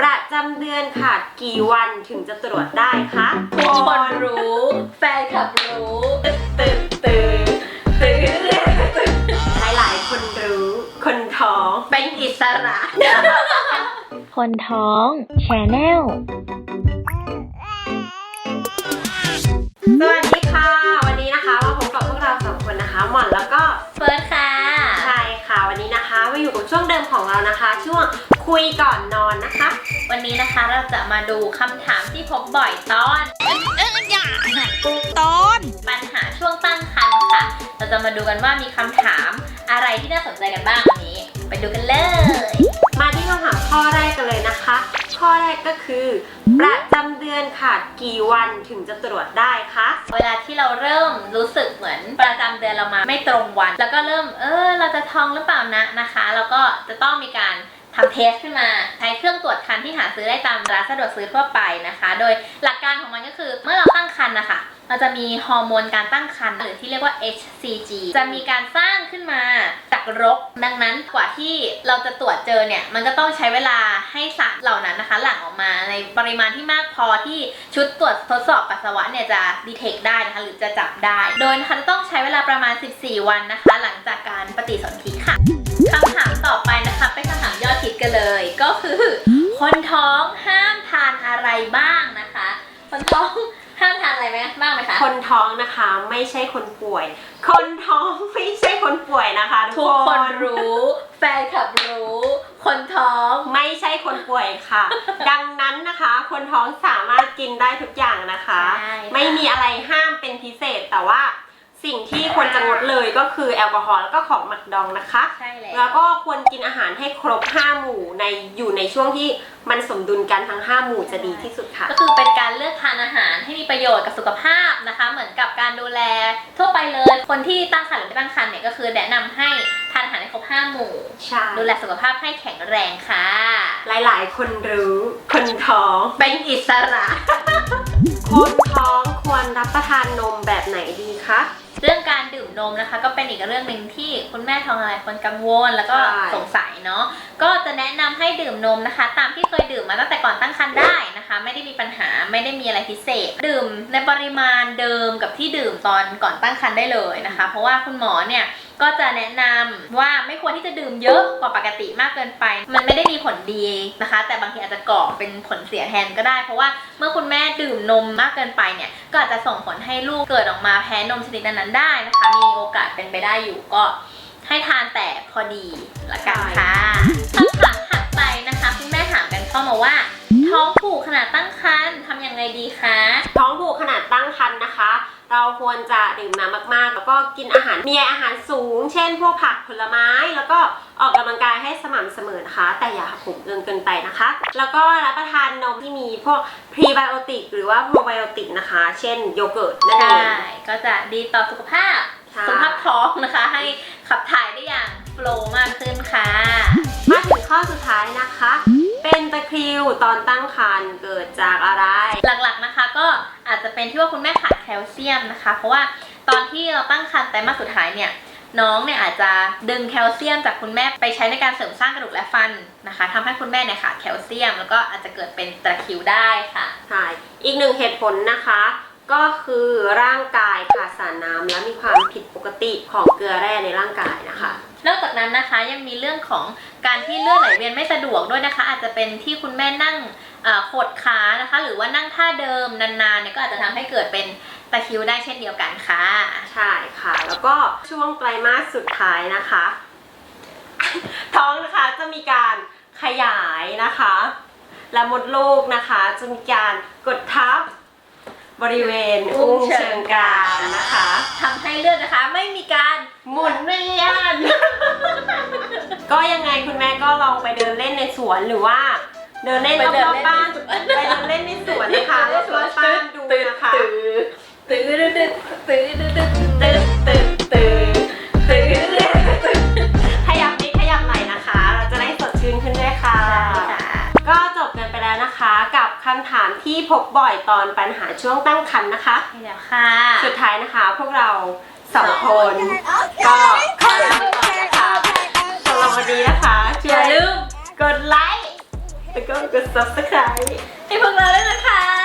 ประจำเดือนขาดกี่วันถึงจะตรวจได้คะทุกคนรู้แฟนคลับรู้ตื่นตื่นตื่นตื่นหลายๆคนรู้ คนท้องเป็นอิสระ คนท้องแชนแนลสวัสดีค่ะ วันนี้นะคะมาพบกับพวกเราสองคนนะคะหม่อนแล้วก็เฟิร์สค่ะ มาอยู่กับช่วงเดิมของเรานะคะ ช่วงคุยก่อนนอนนะคะ วันนี้นะคะเราจะมาดูคำถามที่พบบ่อยตอนตอนปัญหาช่วงตั้งครรภ์ค่ะ เราจะมาดูกันว่ามีคำถามอะไรที่น่าสนใจกันบ้างวันนี้ ไปดูกันเลย มาที่คำถามข้อแรกกันเลยนะคะ ข้อแรกก็คือ ประจำเดือนขาดกี่วันถึงจะตรวจได้คะ เวลาที่เราเริ่มรู้สึกเหมือนประจำเดือนเรามาไม่ตรงวัน แล้วก็เริ่มเออเราจะท้องหรือเปล่านะนะคะ แล้วก็จะต้องมีการทำเทสขึ้นมาใช้เครื่องตรวจคันที่หาซื้อได้ตามร้านสะดวกซื้อทั่วไปนะคะ โดยหลักการของมันก็คือเมื่อเราตั้งคันนะคะ เราจะมีฮอร์โมนการตั้งครรภ์หรือที่เรียกว่า HCG จะมีการสร้างขึ้นมาจากรก ดังนั้นกว่าที่เราจะตรวจเจอเนี่ยมันก็ต้องใช้เวลาให้สารเหล่านั้นนะคะ หลั่งออกมาในปริมาณที่มากพอที่ชุดตรวจทดสอบปัสสาวะเนี่ยจะดีเทคได้นะคะหรือจะจับได้ โดยนะคะจะต้องใช้เวลาประมาณ 14 วันนะคะ หลังจากการปฏิสนธิค่ะคำถามต่อไปนะคะเป็นคำถามยอดฮิตกันเลย ก็คือ คนท้องห้ามทานอะไรบ้างนะคะ คนท้อง อะไรไหมบ้างไหมคะ คนท้องนะคะไม่ใช่คนป่วย คนท้องไม่ใช่คนป่วยนะคะทุทุกกคคนนรู้ แฟนคลับรู้ คนท้อง ไม่ใช่คนป่วยค่ะ ดังนั้นนะคะ คนท้องสามารถกินได้ทุกอย่างนะคะ ใช่ค่ะ ไม่มีอะไรห้ามเป็นพิเศษแต่ว่า สิ่งที่ควรจะงดเลยก็คือแอลกอฮอล์แล้วก็ของหมักดองนะคะ ใช่แล้ว แล้วก็ควรกินอาหารให้ครบ 5 หมู่ในอยู่ในช่วงที่มันสมดุลกันทั้ง 5 หมู่จะดีที่สุดค่ะ ก็คือเป็นการเลือกทานอาหารให้มีประโยชน์กับสุขภาพนะคะ เหมือนกับการดูแลทั่วไปเลย คนที่ตั้งครรภ์หรือไม่ตั้งครรภ์เนี่ยก็คือแนะนำให้ทานอาหารให้ครบห้าหมู่ ใช่ ดูแลสุขภาพให้แข็งแรงค่ะ หลายๆ คนรู้คนท้อง เป็นอิสระ คนท้องควรรับประทานนมแบบไหนดีคะ เรื่องการดื่มนมนะคะ ก็เป็นอีกเรื่องหนึ่งที่คุณแม่ท้องหลายคนกังวลแล้วก็ใช่ สงสัยเนาะก็จะแนะนำให้ดื่มนมนะคะ ตามที่เคยดื่มมาตั้งแต่ก่อนตั้งครรภ์ได้นะคะ ไม่ได้มีปัญหาไม่ได้มีอะไรพิเศษ ดื่มในปริมาณเดิมกับที่ดื่มตอนก่อนตั้งครรภ์ได้เลยนะคะ เพราะว่าคุณหมอเนี่ย ก็จะแนะนำว่าไม่ควรที่จะดื่มเยอะกว่าปกติมากเกินไป มันไม่ได้มีผลดีนะคะ แต่บางทีอาจจะก่อเป็นผลเสียแทนก็ได้ เพราะว่าเมื่อคุณแม่ดื่มนมมากเกินไปเนี่ยก็อาจจะส่งผลให้ลูกเกิดออกมาแพ้นมชนิดนั้นๆได้นะคะ มีโอกาสเป็นไปได้อยู่ก็ให้ทานแต่พอดีละกันค่ะคำถามถัดไปนะคะคุณแม่ถามกันเข้ามาว่าท้องผูกขนาดตั้งครรภ์ทำยังไงดีคะ ท้องผูกขนาดตั้งครรภ์นะคะ เราควรจะดื่มน้ำมากๆ แล้วก็กินอาหารมีอาหารสูง เช่น พวกผักผลไม้ แล้วก็ออกกำลังกายให้สม่ำเสมอนะคะ แต่อย่าหักโหมจนเกินไปนะคะ แล้วก็รับประทานนมที่มีพวกพรีไบโอติกหรือว่าโปรไบโอติกนะคะ เช่นโยเกิร์ตนั่นเอใช่ง ก็จะดีต่อสุขภาพใช่สุขภาพท้องนะคะ ให้ขับถ่ายได้อย่างโฟลว์มากขึ้นค่ะมาถึงข้อสุดท้ายนะคะ เป็นตะคริวตอนตั้งครรภ์เกิดจากอะไร เป็นที่ว่าคุณแม่ขาดแคลเซียมนะคะ เพราะว่าตอนที่เราตั้งครรภ์ไตรมาสสุดท้ายเนี่ยน้องเนี่ยอาจจะดึงแคลเซียมจากคุณแม่ไปใช้ในการเสริมสร้างกระดูกและฟันนะคะทำให้คุณแม่เนี่ยขาดแคลเซียม แล้วก็อาจจะเกิดเป็นตะคริวได้ค่ะใช่อีกหนึ่งเหตุผลนะคะ ก็คือร่างกายขาดสารน้ำและมีความผิดปกติของเกลือแร่ในร่างกายนะคะนอกจากนั้นนะคะยังมีเรื่องของการที่เลือดไหลเวียนไม่สะดวกด้วยนะคะ อาจจะเป็นที่คุณแม่นั่งเอ่อ ขดขานะคะ หรือว่านั่งท่าเดิมนานๆเนี่ยก็อาจจะทำให้เกิดเป็นตะคริวได้เช่นเดียวกันค่ะ ใช่ค่ะ แล้วก็ช่วงไตรมาสสุดท้ายนะคะ ท้องนะคะจะมีการขยายนะคะ และมดลูกนะคะจะมีการกดทับบริเวณอุ้งเชิงกรานนะคะทำให้เลือดนะคะไม่มีการหมุนเวียนก็ยังไงคุณแม่ก็ลองไปเดินเล่นในสวนหรือว่า เดินเล่นรอบๆบ้านไปเดินเล่นในสวนนะคะรอบๆบ้านดูนะคะตื่นตื่นตื่นตื่นตื่นตื่นตื่นตื่นตื่นตื่นตื่นขยับนิดขยับหน่อยนะคะ เราจะได้สดชื่นขึ้นด้วยค่ะ ก็จบกันไปแล้วนะคะ กับคำถามที่พบบ่อยตอนปัญหาช่วงตั้งครรภ์นะคะเดี๋ยวค่ะ สุดท้ายนะคะพวกเราสองคนก็ขอลาไปก่อนนะคะสำหรับวันนี้นะคะอย่าลืมกดไลค์ แล้วก็กดซับสไคร์ให้พวกเราด้วยนะคะ